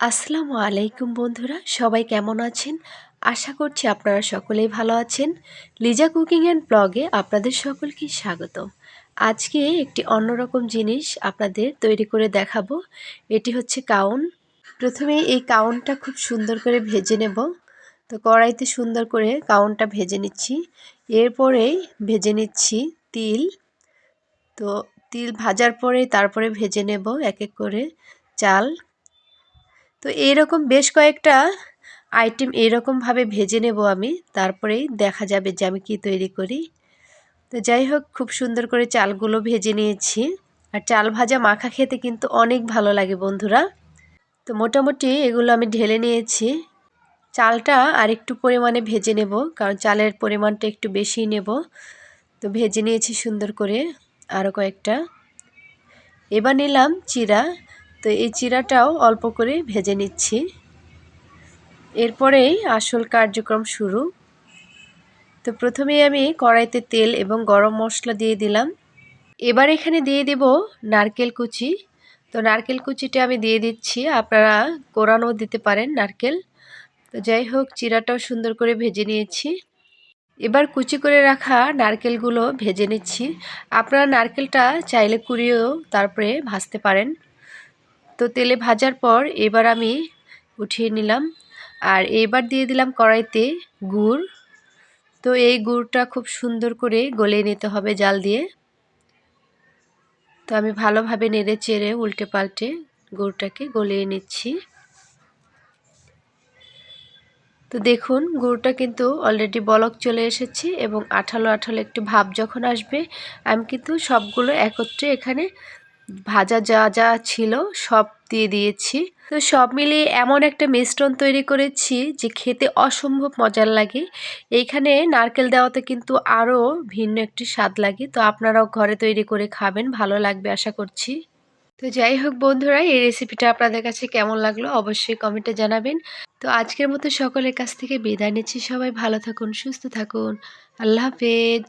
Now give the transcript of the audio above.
আসসালামু আলাইকুম বন্ধুরা, সবাই কেমন আছেন? আশা করছি আপনারা সকলেই ভালো আছেন। লিজা কুকিং অ্যান্ড ব্লগে আপনাদের সকলকে স্বাগত আজকে একটি অন্যরকম জিনিস আপনাদের তৈরি করে দেখাবো। এটি হচ্ছে কাউন। প্রথমে এই কাউনটা খুব সুন্দর করে ভেজে নেব। তো কড়াইতে সুন্দর করে কাউনটা ভেজে নিচ্ছি। এরপরেই ভেজে নিচ্ছি তিল। তো তিল ভাজার পরে তারপরে ভেজে নেব এক এক করে চাল। তো এইরকম বেশ কয়েকটা আইটেম এরকমভাবে ভেজে নেব আমি। তারপরেই দেখা যাবে যে আমি কী তৈরি করি। তো যাই হোক, খুব সুন্দর করে চালগুলো ভেজে নিয়েছি। আর চাল ভাজা মাখা খেতে কিন্তু অনেক ভালো লাগে বন্ধুরা। তো মোটামুটি এগুলো আমি ঢেলে নিয়েছি। চালটা আর একটু পরিমাণে ভেজে নেব, কারণ চালের পরিমাণটা একটু বেশি নেব। তো ভেজে নিয়েছি সুন্দর করে আরও কয়েকটা। এবার নিলাম চিরা। তো এই চিরাটাও অল্প করে ভেজে নিচ্ছি। এরপরেই আসল কার্যক্রম শুরু। তো প্রথমে আমি কড়াইতে তেল এবং গরম মশলা দিয়ে দিলাম। এবার এখানে দিয়ে দেব নারকেল কুচি। তো নারকেল কুচিটা আমি দিয়ে দিচ্ছি। আপনারা কোরানও দিতে পারেন নারকেল। তো যাই হোক, চিরাটাও সুন্দর করে ভেজে নিয়েছি। এবার কুচি করে রাখা নারকেলগুলো ভেজে নিচ্ছি। আপনারা নারকেলটা চাইলে কুড়িয়েও তারপরে ভাজতে পারেন। তো তেলে ভাজার পর এবার আমি উঠিয়ে নিলাম। আর এবার দিয়ে দিলাম কড়াইতে গুড়। তো এই গুড়টা খুব সুন্দর করে গলে নিতে হবে জাল দিয়ে। তো আমি ভালোভাবে নেড়ে চেড়ে উল্টে পাল্টে গুড়টাকে গলিয়ে নিচ্ছি। তো দেখুন, গুড়টা কিন্তু অলরেডি বলক চলে এসেছে এবং আঠালো আঠালো একটু ভাব যখন আসবে, আমি কিন্তু সবগুলো একত্রে এখানে ভাজা যা যা ছিল সব দিয়ে দিয়েছি। তো সব মিলিয়ে এমন একটা মিশ্রণ তৈরি করেছি যে খেতে অসম্ভব মজার লাগে। এইখানে নারকেল দেওয়াতে কিন্তু আরও ভিন্ন একটি স্বাদ লাগে। তো আপনারাও ঘরে তৈরি করে খাবেন, ভালো লাগবে আশা করছি। তো যাই হোক বন্ধুরা, এই রেসিপিটা আপনাদের কাছে কেমন লাগল অবশ্যই কমেন্টে জানাবেন। তো আজকের মতো সকলের কাছ থেকে বিদায় নিচ্ছি সবাই, ভালো থাকুন, সুস্থ থাকুন। আল্লাহ হাফেজ।